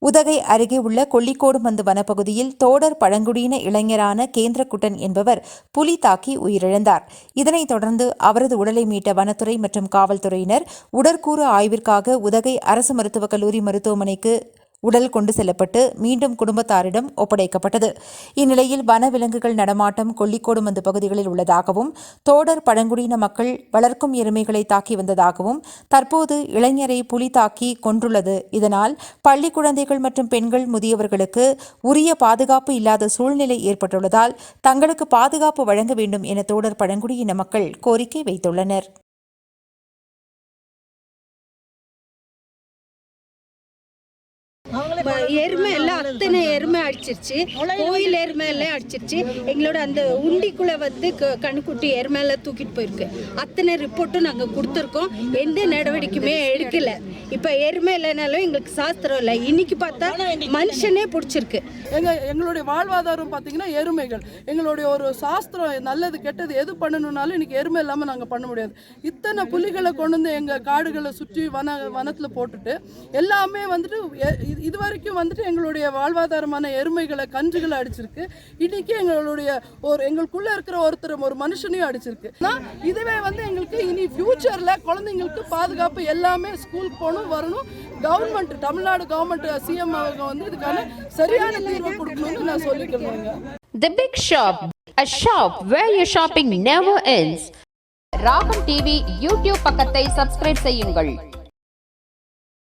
உதகை அருகே உள்ள கொள்ளிக்கோடுமந்து வனப்பகுதியில் தோடர் பழங்குடியின இளைஞரான கேந்திரகுட்டன் என்பவர் புலி தாக்கி உயிரிழந்தார். இதனைத் தொடர்ந்து அவரது உடலை மீட்ட வனத்துறை மற்றும் காவல்துறையினர் உடற்கூறு ஆய்விற்காக உதகை அரசு மருத்துவக் கல்லூரி மருத்துவமனைக்கு உடல் கொண்டு செல்லப்பட்டு மீண்டும் குடும்பத்தாரிடம் ஒப்படைக்கப்பட்டது. இந்நிலையில் வனவிலங்குகள் நடமாட்டம் கொல்லிக்கோடுமந்து பகுதிகளில் உள்ளதாகவும் தோடர் பழங்குடியின மக்கள் வளர்க்கும் எருமைகளை தாக்கி வந்ததாகவும் தற்போது இளைஞரை புலி தாக்கி கொன்றுள்ளது. இதனால் பள்ளி குழந்தைகள் மற்றும் பெண்கள் முதியவர்களுக்கு உரிய பாதுகாப்பு இல்லாத சூழ்நிலை ஏற்பட்டுள்ளதால் தங்களுக்கு பாதுகாப்பு வழங்க வேண்டும் என தோடர் பழங்குடியின மக்கள் கோரிக்கை வைத்துள்ளனர். எருமை எல்லாம் அத்தனை எருமை அடிச்சிருச்சு. கோயில் எருமை எல்லாம் அடிச்சிருச்சு. எங்களோட அந்த உண்டிக்குள்ள வந்து க- கண்ணுக்குட்டி எருமை எல்லாம் தூக்கிட்டு போயிருக்கு. அத்தனை ரிப்போர்ட்டும் நாங்க கொடுத்துருக்கோம். எந்த நடவடிக்கையுமே எடுக்கல. இப்ப எருமை இல்லைனாலும் எங்களுக்கு சாஸ்திரம் இல்லை. இன்னைக்கு பார்த்தா மனுஷனே பிடிச்சிருக்கு. எங்க எங்களுடைய வாழ்வாதாரம் பார்த்தீங்கன்னா எருமைகள். எங்களுடைய ஒரு சாஸ்திரம் நல்லது கெட்டது எது பண்ணணும்னாலும் இன்னைக்கு எருமை இல்லாமல் நாங்கள் பண்ண முடியாது. இத்தனை புலிகளை கொண்டு வந்து எங்கள் காடுகளை சுற்றி வன வனத்தில் போட்டுட்டு எல்லாமே வந்துட்டு இது வரைக்கும் வந்துட்டு எங்களுடைய வாழ்வாதாரமான எருமைகளை கன்றுகளை அடிச்சிருக்கு. இன்னைக்கு எங்களுடைய ஒரு எங்களுக்குள்ள இருக்கிற ஒருத்தர் ஒரு மனுஷனையும் அடிச்சிருக்கு. நான் இதுவே வந்து எங்களுக்கு இனி ஃபியூச்சர்ல குழந்தைங்களுக்கு பாதுகாப்பு எல்லாமே ஸ்கூல் போகணும் வரணும். கவர்மெண்ட் தமிழ்நாடு கவர்மெண்ட் சிஎம் அவங்க வந்து இதுக்கான சரியான தீர்வு கொடுக்கணும்னு நான் சொல்லிக்கிறேங்க. The Big Shop, a shop where your shopping never ends. Ragam TV YouTube பக்கத்தை சப்ஸ்கிரைப் செய்யுங்கள்.